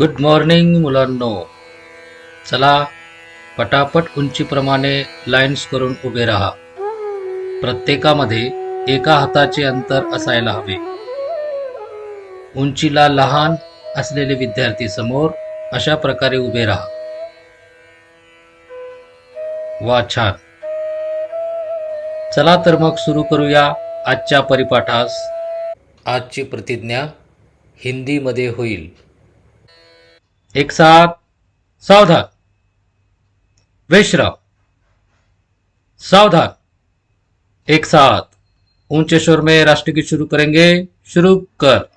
Good morning मुलांनो. चला पटापट उंचीप्रमाणे लाईन्स करून उभे राहा. प्रत्येकामध्ये एका हाताचे अंतर असायला हवे. उंचीला लहान असलेले विद्यार्थी समोर अशा प्रकारे उभे राहा. वा छान. चला तर मग सुरू करूया आजच्या परिपाठास. आजची प्रतिज्ञा हिंदीमध्ये होईल. एक साथ सावधान। विश्राम। सावधान। एक साथ ऊँचे शोर में राष्ट्रगीत शुरू करेंगे। शुरू कर।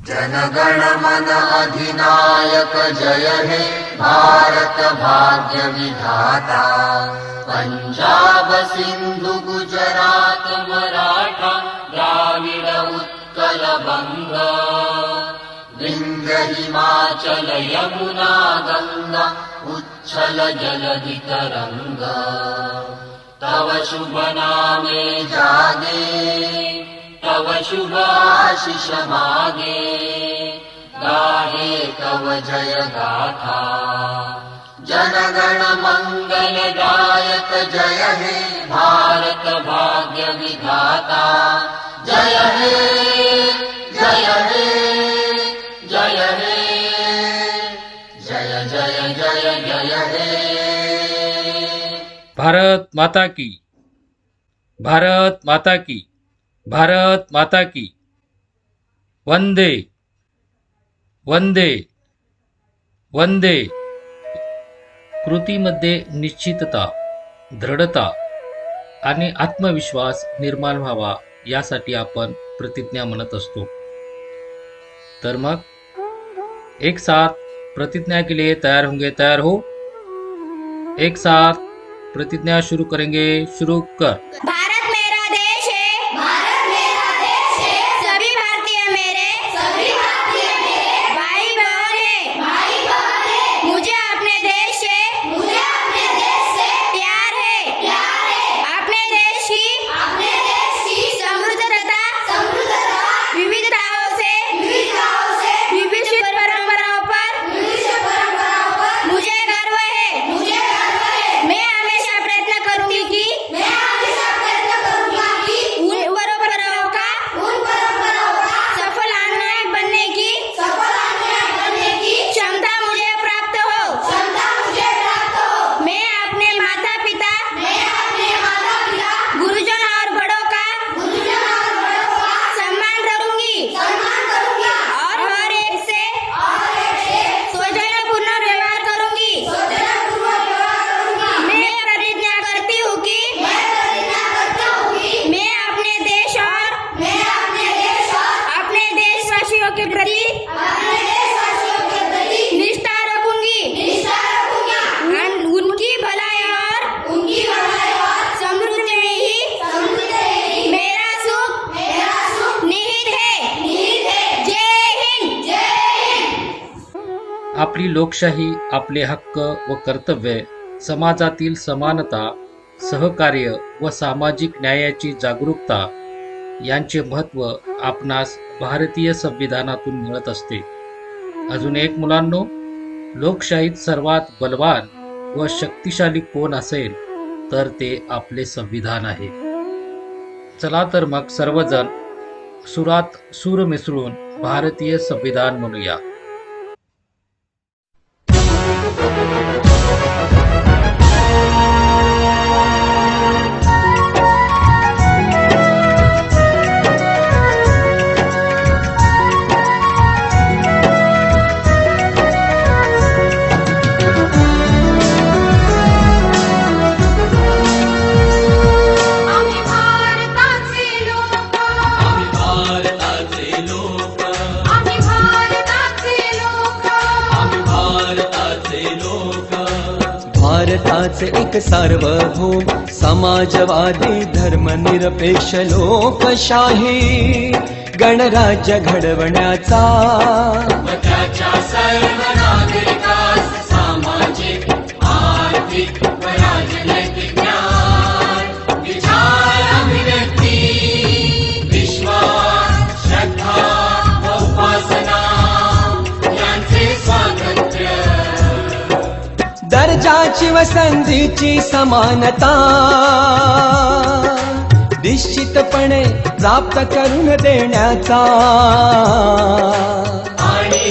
जनगण मन अधिनायक जय हे। भारत भाग्य विधाता। पंजाब सिंधु गुजरात मराठा, द्राविड उत्कल बंग। हिमाचल यमुना गङ्गा उच्छल जलधितरङ्ग तव शुभनामे जागे तव शुभाशिष मागे। गागे तव जय गाथा जनगण मङ्गल गायक जय हे भारत भाग्य विधाता। जय हे भारत माता की। भारत माता की। भारत माता की। वंदे। वंदे। वंदे। कृतीमध्ये निश्चितता दृढता आणि आत्मविश्वास निर्माण व्हावा यासाठी आपण प्रतिज्ञा म्हणत असतो. तर मग? एक साथ प्रतिज्ञा के लिए तैयार होंगे तैयार हो? एक साथ प्रतिज्ञा शुरू करेंगे। शुरू कर। आपली लोकशाही आपले हक्क व कर्तव्ये समाजातील समानता सहकार्य व सामाजिक न्यायाची जागरूकता यांचे महत्त्व आपणास भारतीय संविधानातून मिळत असते. अजून एक मुलांनो लोकशाहीत सर्वात बलवान व शक्तिशाली कोण असेल तर ते आपले संविधान आहे. चला तर मग सर्वजण सुरात सूर मिसळून भारतीय संविधान म्हणूया. एक सार्वभौम समाजवादी धर्मनिरपेक्ष लोकशाही गणराज्य घडवण्याचा. सर्व समानता. निश्चितपणे जाप्त करून देण्याचा. आणि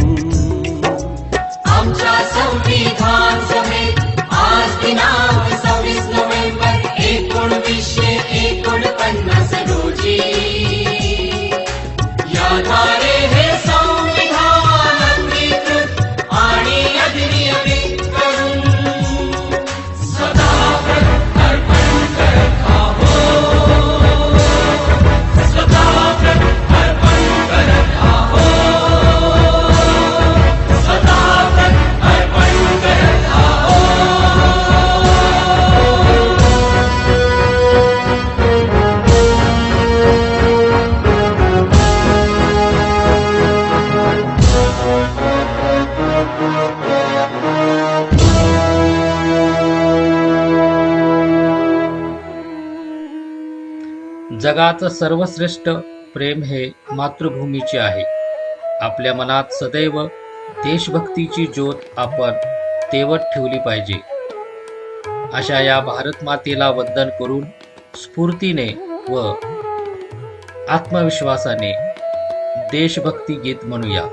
जगाचं सर्वश्रेष्ठ प्रेम हे मातृभूमीचे आहे. आपल्या मनात सदैव देशभक्तीची ज्योत आपण तेवत ठेवली पाहिजे. अशा या भारत मातेला वंदन करून स्फूर्तीने व आत्मविश्वासाने देशभक्ती गीत म्हणूया.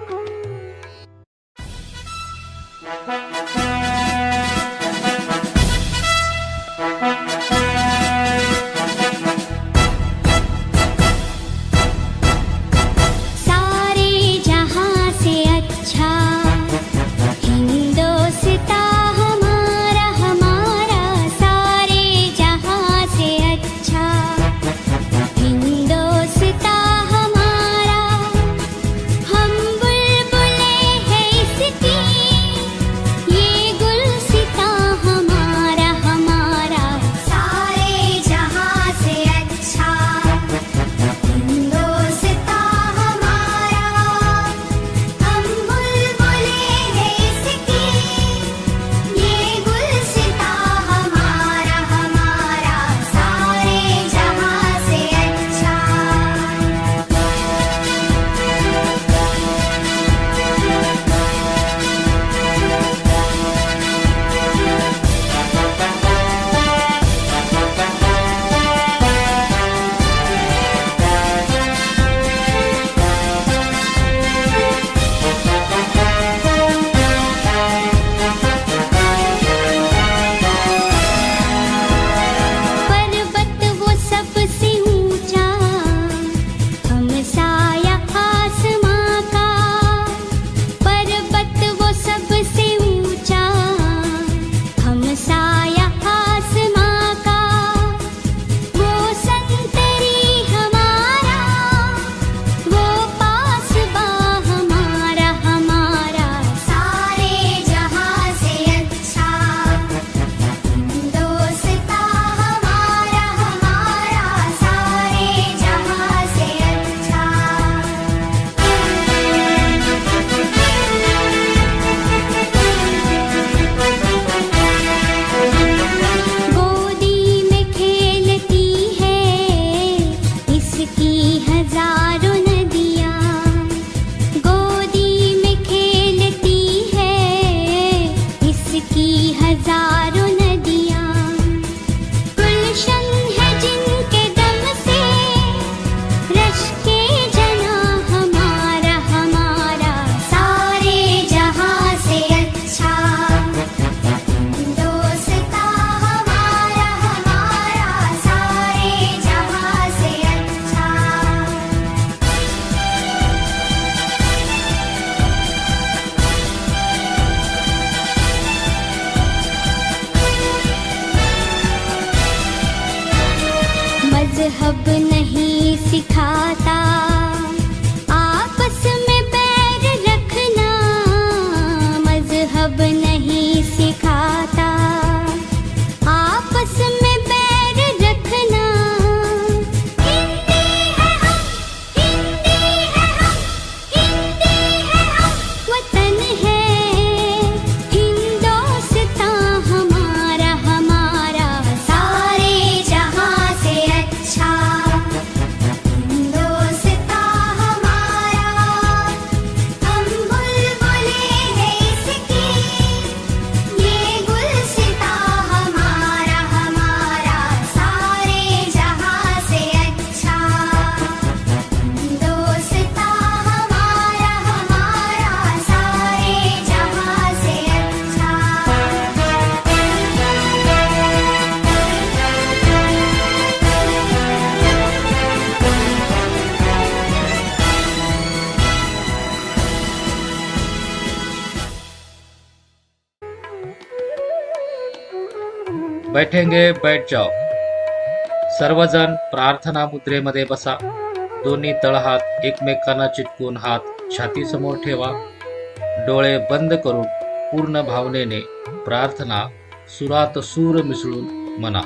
बैठेंगे बैठ जाओ। सर्वजण प्रार्थना मुद्रेमध्ये बसा। दोन्ही तळहात एकमेकांना चिटकून हात छातीसमोर ठेवा। डोळे बंद करून पूर्ण भावनेने प्रार्थना सुरात सूर मिसळून म्हणा।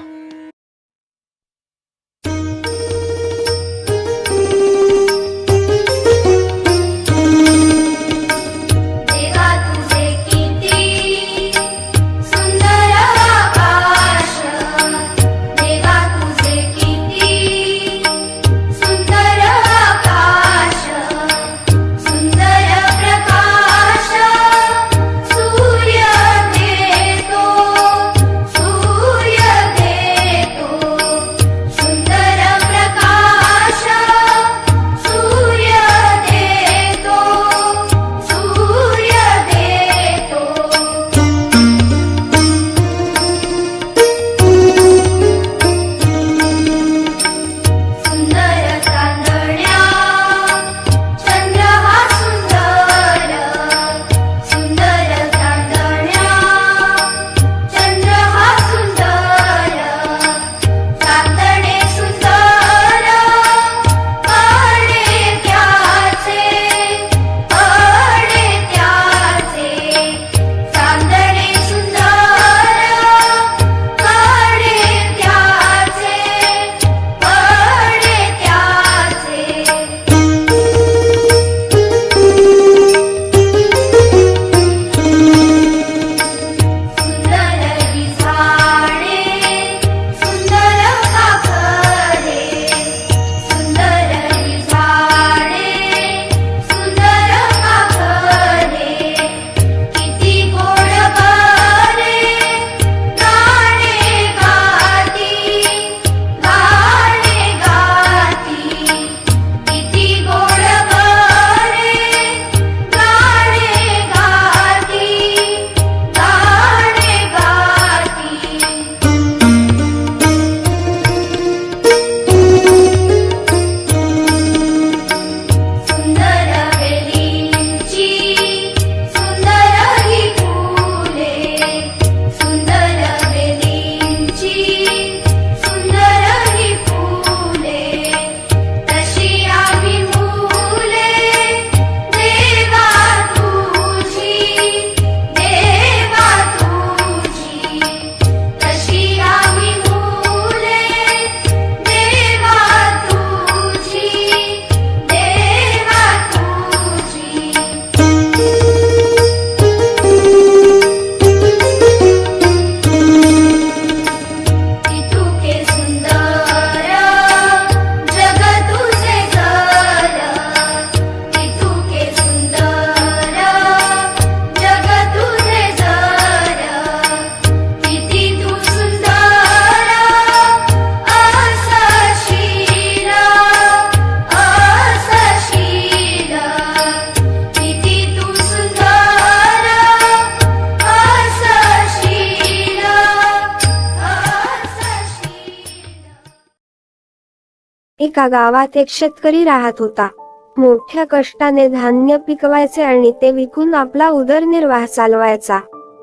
एका गावात एक शेतकरी राहत होता. मोठ्या कष्टाने धान्य पिकवायचे आणि ते विकून आपला उदरनिर्वाह चालवायचा.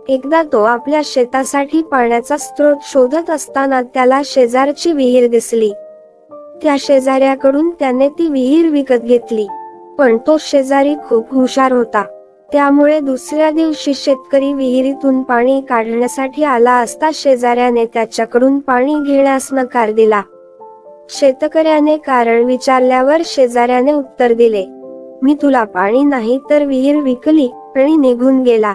एकदा तो आपल्या शेतासाठी पाण्याचा स्रोत शोधत असताना त्याला शेजारची विहीर दिसली. त्या शेजाऱ्याकडून त्याने ती विहीर विकत घेतली. पण तो शेजारी खूप हुशार होता. त्यामुळे दुसऱ्या दिवशी शेतकरी विहिरीतून पाणी काढण्यासाठी आला असता शेजाऱ्याने त्याच्याकडून पाणी घेण्यास नकार दिला. शेतकऱ्याने कारण विचारल्यावर शेजाऱ्याने उत्तर दिले मी तुला पाणी नाही तर विहीर विकली आणि निघून गेला.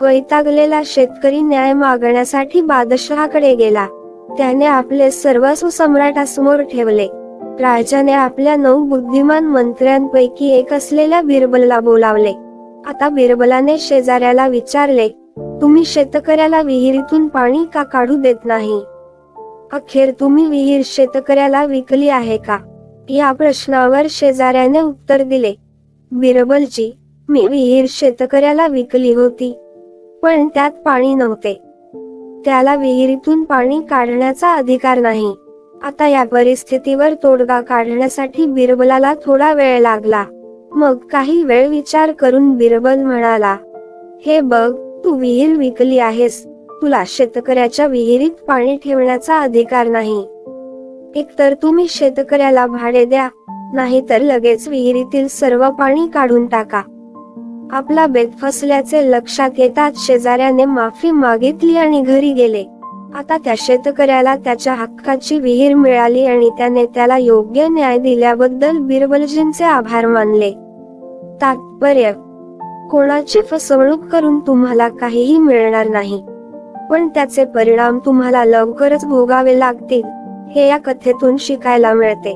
वैतागलेला शेतकरी न्याय मागण्यासाठी बादशहाकडे गेला. त्याने आपले सर्वस्व सम्राटासमोर ठेवले. राजाने आपल्या नऊ बुद्धिमान मंत्र्यांपैकी एक असलेल्या बिरबलला बोलावले. आता बिरबलाने शेजाऱ्याला विचारले तुम्ही शेतकऱ्याला विहिरीतून पाणी का काढू देत नाही? अखेर तुम्ही विहीर शेतकऱ्याला विकली आहे का? या प्रश्नावर शेजाऱ्याने उत्तर दिले. बिरबलजी मी विहीर शेतकऱ्याला विकली होती पण त्यात पाणी नव्हते. त्याला विहिरीतून पाणी काढण्याचा अधिकार नाही. आता या परिस्थितीवर तोडगा काढण्यासाठी बिरबलाला थोडा वेळ लागला. मग काही वेळ विचार करून बिरबल म्हणाला हे बघ तू विहीर विकली आहेस तुला शेतकऱ्याच्या विहिरीत पाणी ठेवण्याचा अधिकार नाही. एकतर तुम्ही शेतकऱ्याला भाडे द्या नाहीतर लगेच विहिरीतील सर्व पाणी काढून टाका. आपला बेत फसल्याचे लक्षात येताच शेजाऱ्याने माफी मागितली आणि घरी गेले. आता त्या शेतकऱ्याला त्याच्या हक्काची विहीर मिळाली आणि त्याने त्याला योग्य न्याय दिल्याबद्दल बिरबलजींचे आभार मानले. तात्पर्य कोणाची फसवणूक करून तुम्हाला काहीही मिळणार नाही. पण त्याचे परिणाम तुम्हाला लवकरच भोगावे लागतील हे या कथेतून शिकायला मिळते.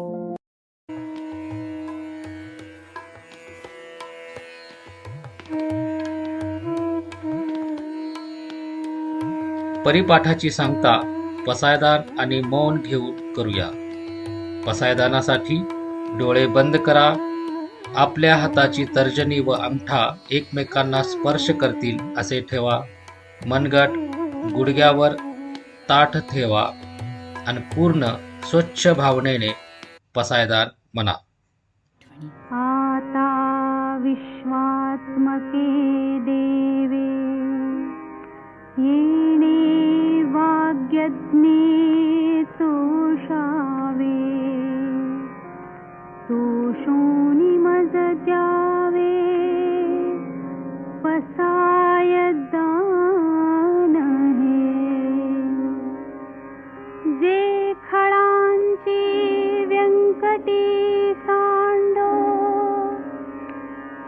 परिपाठाची सांगता पसायदान आणि मौन घेऊन करूया. पसायदानासाठी डोळे बंद करा आपल्या हाताची तर्जनी व अंगठा एकमेकांना स्पर्श करतील असे ठेवा मनगट गुडघ्यावर ताठ ठेवा आणि पूर्ण स्वच्छ भावनेने पसायदार म्हणा. साण्डो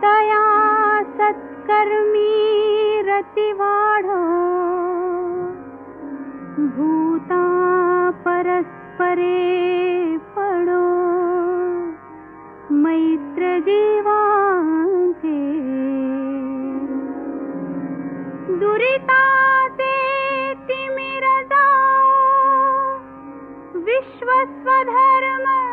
तया सत्कर्मी रतिवाढो भूता परस्परे पडो। मैत्र दुरिता देति मिरदा विश्वस्वधर्म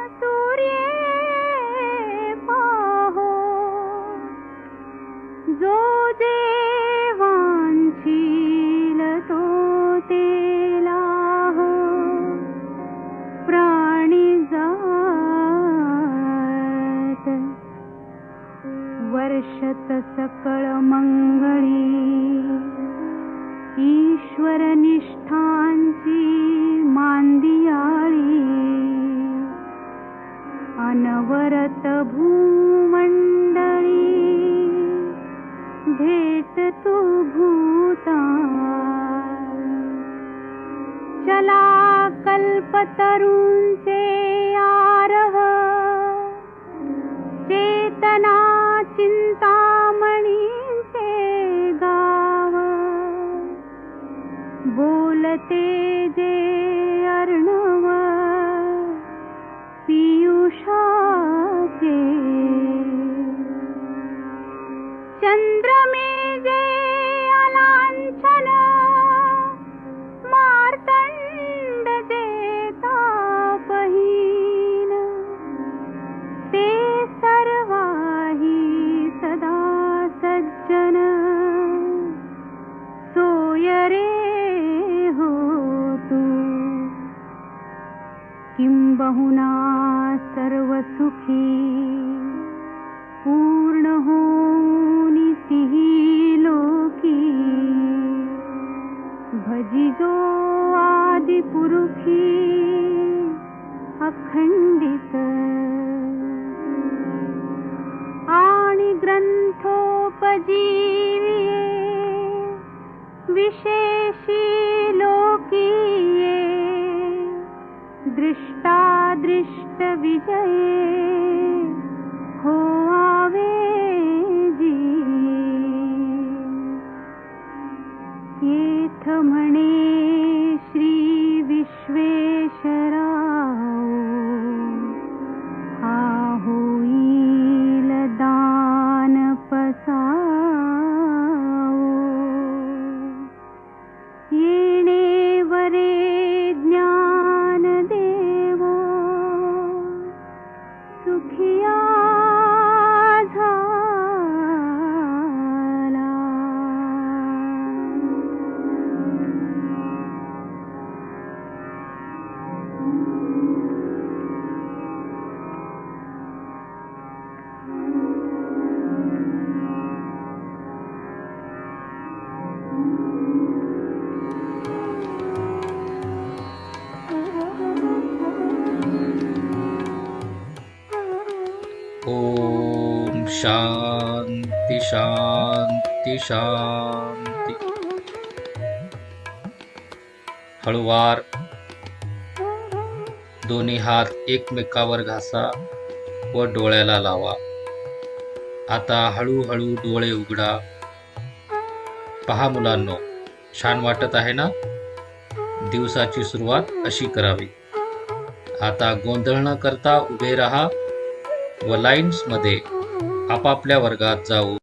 सकळ मंगळी ऐसी खी पूर्णहो निः लोकी। भजिजो आदिपुरुखी अखण्डित। आणि ग्रन्थोपजीविशेष इष्टविषये शांती शांती शांती। हळुवार दोन्ही हात एकमेकावर घासा व डोळ्याला लावा. आता हळूहळू डोळे उघडा. पहा मुलांनो छान वाटत आहे ना? दिवसाची सुरुवात अशी करावी. आता गोंधळ न करता उभे राहा व लाईन्समध्ये आपापल्या वर्गात जाऊन